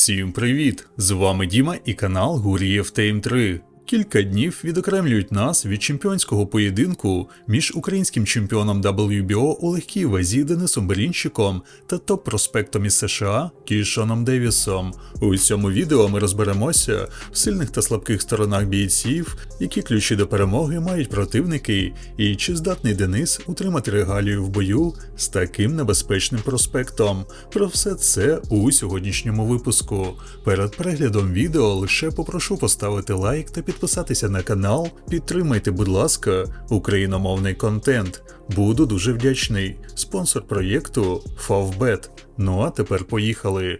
Всім привіт! З вами Діма і канал Гурієв Тейм 3. Кілька днів відокремлюють нас від чемпіонського поєдинку між українським чемпіоном WBO у легкій вазі Денисом Белінчиком та топ-проспектом із США Кішоном Девісом. У цьому відео ми розберемося в сильних та слабких сторонах бійців, які ключі до перемоги мають противники, і чи здатний Денис утримати регалію в бою з таким небезпечним проспектом. Про все це у сьогоднішньому випуску. Перед переглядом відео лише попрошу поставити лайк та підписатися на канал. Підтримайте, будь ласка, україномовний контент. Буду дуже вдячний. Спонсор проєкту Фавбет. Ну а тепер поїхали.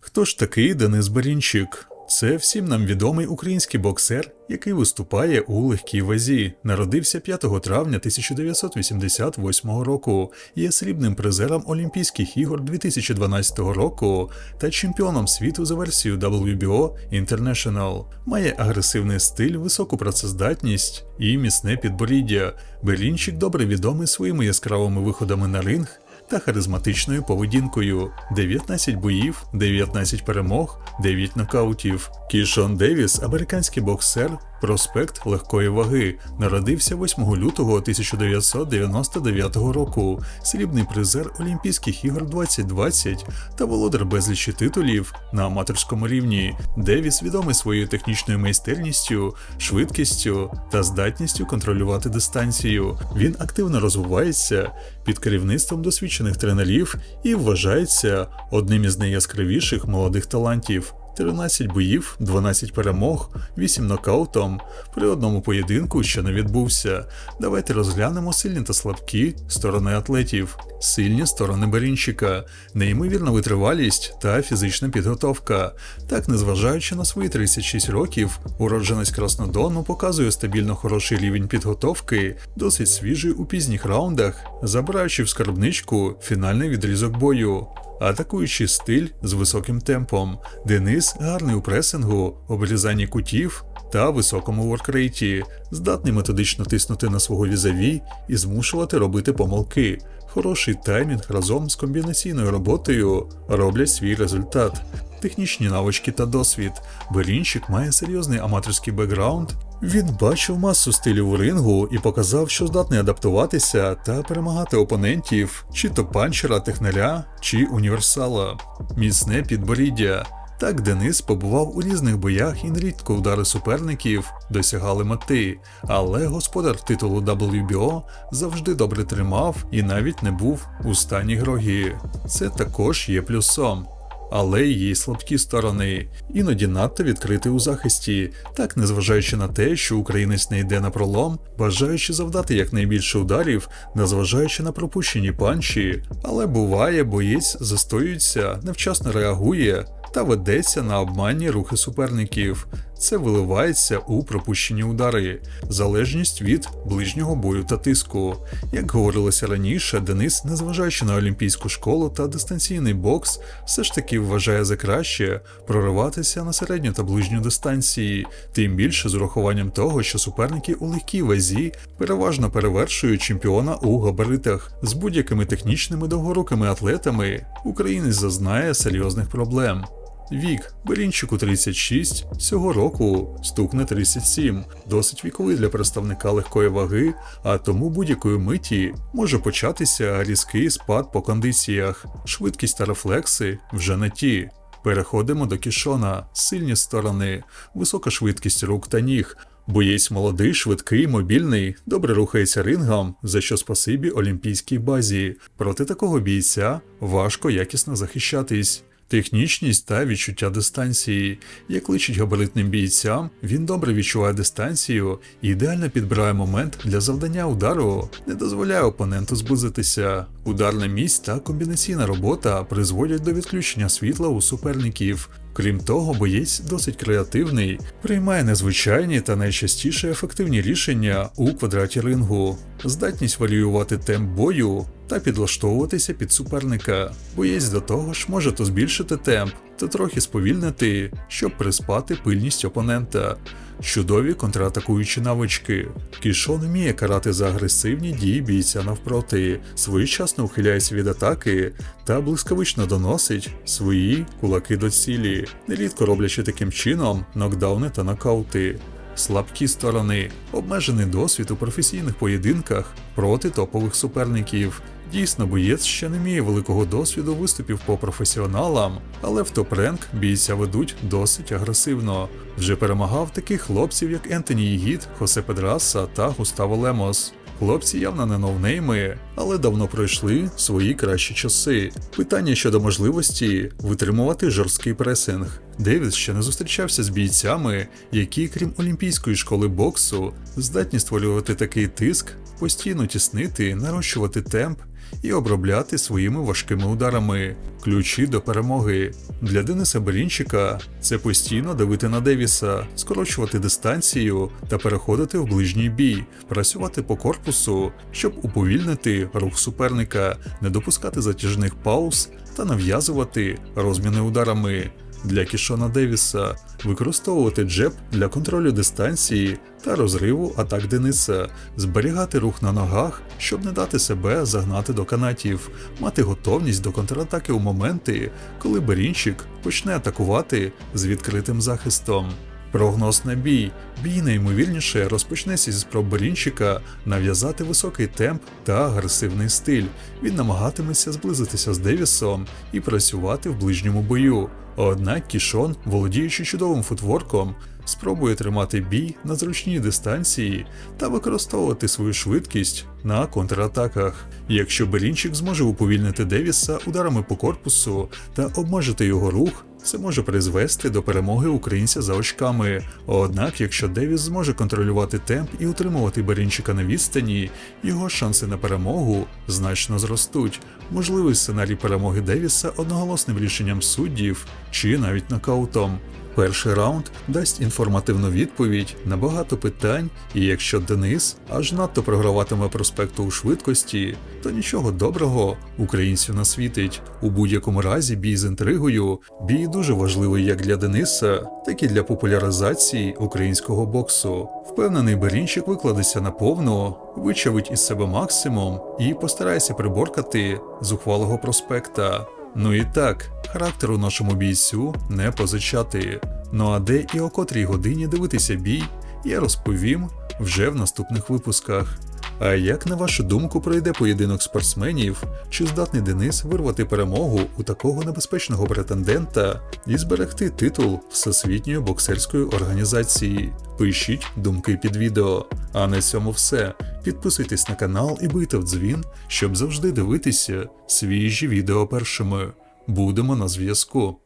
Хто ж такий Денис Барінчик? Це всім нам відомий український боксер, який виступає у легкій вазі. Народився 5 травня 1988 року, є срібним призером Олімпійських ігор 2012 року та чемпіоном світу за версією WBO International. Має агресивний стиль, високу працездатність і міцне підборіддя. Белінчик добре відомий своїми яскравими виходами на ринг та харизматичною поведінкою. 19 боїв, 19 перемог, 9 нокаутів. Кішон Девіс, американський боксер, проспект легкої ваги, народився 8 лютого 1999 року, срібний призер Олімпійських ігор 2020 та володар безлічі титулів на аматорському рівні. Девіс відомий своєю технічною майстерністю, швидкістю та здатністю контролювати дистанцію. Він активно розвивається під керівництвом досвідчених тренерів і вважається одним із найяскравіших молодих талантів. 13 боїв, 12 перемог, 8 нокаутом. При одному поєдинку ще не відбувся. Давайте розглянемо сильні та слабкі сторони атлетів, сильні сторони Берінчика, неймовірна витривалість та фізична підготовка. Так, незважаючи на свої 36 років, уродженець Краснодону показує стабільно хороший рівень підготовки, досить свіжий у пізніх раундах, забираючи в скарбничку фінальний відрізок бою. Атакуючий стиль з високим темпом. Денис гарний у пресингу, обрізанні кутів та високому воркрейті, здатний методично тиснути на свого візаві і змушувати робити помилки. Хороший таймінг разом з комбінаційною роботою роблять свій результат. Технічні навички та досвід. Белінчик має серйозний аматорський бекграунд. Він бачив масу стилів у рингу і показав, що здатний адаптуватися та перемагати опонентів, чи то панчера, технаря, чи універсала. Міцне підборіддя. Так Денис побував у різних боях і нерідко удари суперників досягали мети, але господар титулу WBO завжди добре тримав і навіть не був у стані грогі. Це також є плюсом. Але й її слабкі сторони, іноді надто відкритий у захисті, так незважаючи на те, що українець не йде на пролом, бажаючи завдати якнайбільше ударів, незважаючи на пропущені панчі, але буває, боєць застоюється, невчасно реагує та ведеться на обманні рухи суперників. Це виливається у пропущені удари, залежність від ближнього бою та тиску. Як говорилося раніше, Денис, незважаючи на олімпійську школу та дистанційний бокс, все ж таки вважає за краще прориватися на середню та ближню дистанції, тим більше з урахуванням того, що суперники у легкій вазі переважно перевершують чемпіона у габаритах з будь-якими технічними довгорукими атлетами. Українець зазнає серйозних проблем. Вік Белінчику 36, цього року стукне 37, досить віковий для представника легкої ваги, а тому будь-якої миті може початися різкий спад по кондиціях, швидкість та рефлекси вже не ті. Переходимо до кішона, сильні сторони, висока швидкість рук та ніг. Боєць молодий, швидкий, мобільний, добре рухається рингом, за що спасибі олімпійській базі. Проти такого бійця важко якісно захищатись. Технічність та відчуття дистанції. Як личить габаритним бійцям, він добре відчуває дистанцію і ідеально підбирає момент для завдання удару, не дозволяє опоненту зблизитися. Ударна місць та комбінаційна робота призводять до відключення світла у суперників. Крім того, боєць досить креативний, приймає незвичайні та найчастіше ефективні рішення у квадраті рингу. Здатність варіювати темп бою та підлаштовуватися під суперника. Боєць до того ж може то збільшити темп, то трохи сповільнити, щоб приспати пильність опонента. Чудові контратакуючі навички. Кішон вміє карати за агресивні дії бійця навпроти, своєчасно ухиляється від атаки та блискавично доносить свої кулаки до цілі, нерідко роблячи таким чином нокдауни та нокаути. Слабкі сторони, обмежений досвід у професійних поєдинках проти топових суперників. Дійсно, боєць ще не має великого досвіду виступів по професіоналам, але в топ-ренк бійця ведуть досить агресивно. Вже перемагав таких хлопців, як Ентоні Єгід, Хосе Педраса та Густаво Лемос. Хлопці явно не новнейми, але давно пройшли свої кращі часи. Питання щодо можливості витримувати жорсткий пресинг. Девіс ще не зустрічався з бійцями, які, крім олімпійської школи боксу, здатні створювати такий тиск, постійно тіснити, нарощувати темп і обробляти своїми важкими ударами. Ключі до перемоги. Для Дениса Берінчика це постійно давити на Девіса, скорочувати дистанцію та переходити в ближній бій, працювати по корпусу, щоб уповільнити рух суперника, не допускати затяжних пауз та нав'язувати розміни ударами. Для Кішона Девіса використовувати джеб для контролю дистанції та розриву атак Дениса, зберігати рух на ногах, щоб не дати себе загнати до канатів, мати готовність до контратаки у моменти, коли Берінчик почне атакувати з відкритим захистом. Прогноз на бій. Бій найімовірніше розпочнеться зі спроб Борінчика нав'язати високий темп та агресивний стиль. Він намагатиметься зблизитися з Девісом і працювати в ближньому бою. Однак Кішон, володіючи чудовим футворком, спробує тримати бій на зручній дистанції та використовувати свою швидкість на контратаках. Якщо Берінчик зможе уповільнити Девіса ударами по корпусу та обмежити його рух, це може призвести до перемоги українця за очками. Однак, якщо Девіс зможе контролювати темп і утримувати Берінчика на відстані, його шанси на перемогу значно зростуть. Можливий сценарій перемоги Девіса одноголосним рішенням суддів чи навіть нокаутом. Перший раунд дасть інформативну відповідь на багато питань, і якщо Денис аж надто програватиме проспекту у швидкості, то нічого доброго українцю насвітить. У будь-якому разі бій з інтригою, бій дуже важливий як для Дениса, так і для популяризації українського боксу. Впевнений Берінчик викладеться наповну, вичавить із себе максимум і постарається приборкати зухвалого проспекта. Ну і так, характеру нашому бійцю не позичати. Ну а де і о котрій годині дивитися бій, я розповім вже в наступних випусках. А як на вашу думку пройде поєдинок спортсменів, чи здатний Денис вирвати перемогу у такого небезпечного претендента і зберегти титул Всесвітньої боксерської організації? Пишіть думки під відео. А на цьому все. Підписуйтесь на канал і бийте в дзвін, щоб завжди дивитися свіжі відео першими. Будемо на зв'язку.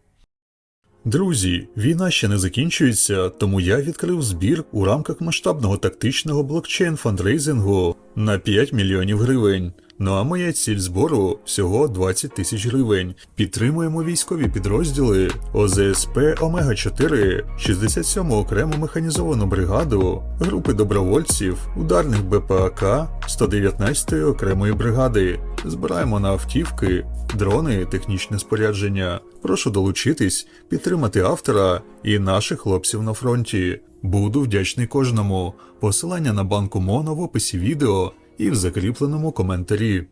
Друзі, війна ще не закінчується, тому я відкрив збір у рамках масштабного тактичного блокчейн фандрейзингу на 5 мільйонів гривень. Ну а моя ціль збору всього 20 тисяч гривень. Підтримуємо військові підрозділи ОЗСП Омега 4, 67 окрему механізовану бригаду, групи добровольців, ударних БПАК 119 окремої бригади. Збираємо на автівки, дрони, технічне спорядження. Прошу долучитись, підтримати автора і наших хлопців на фронті. Буду вдячний кожному. Посилання на банку Моно в описі відео і в закріпленому коментарі.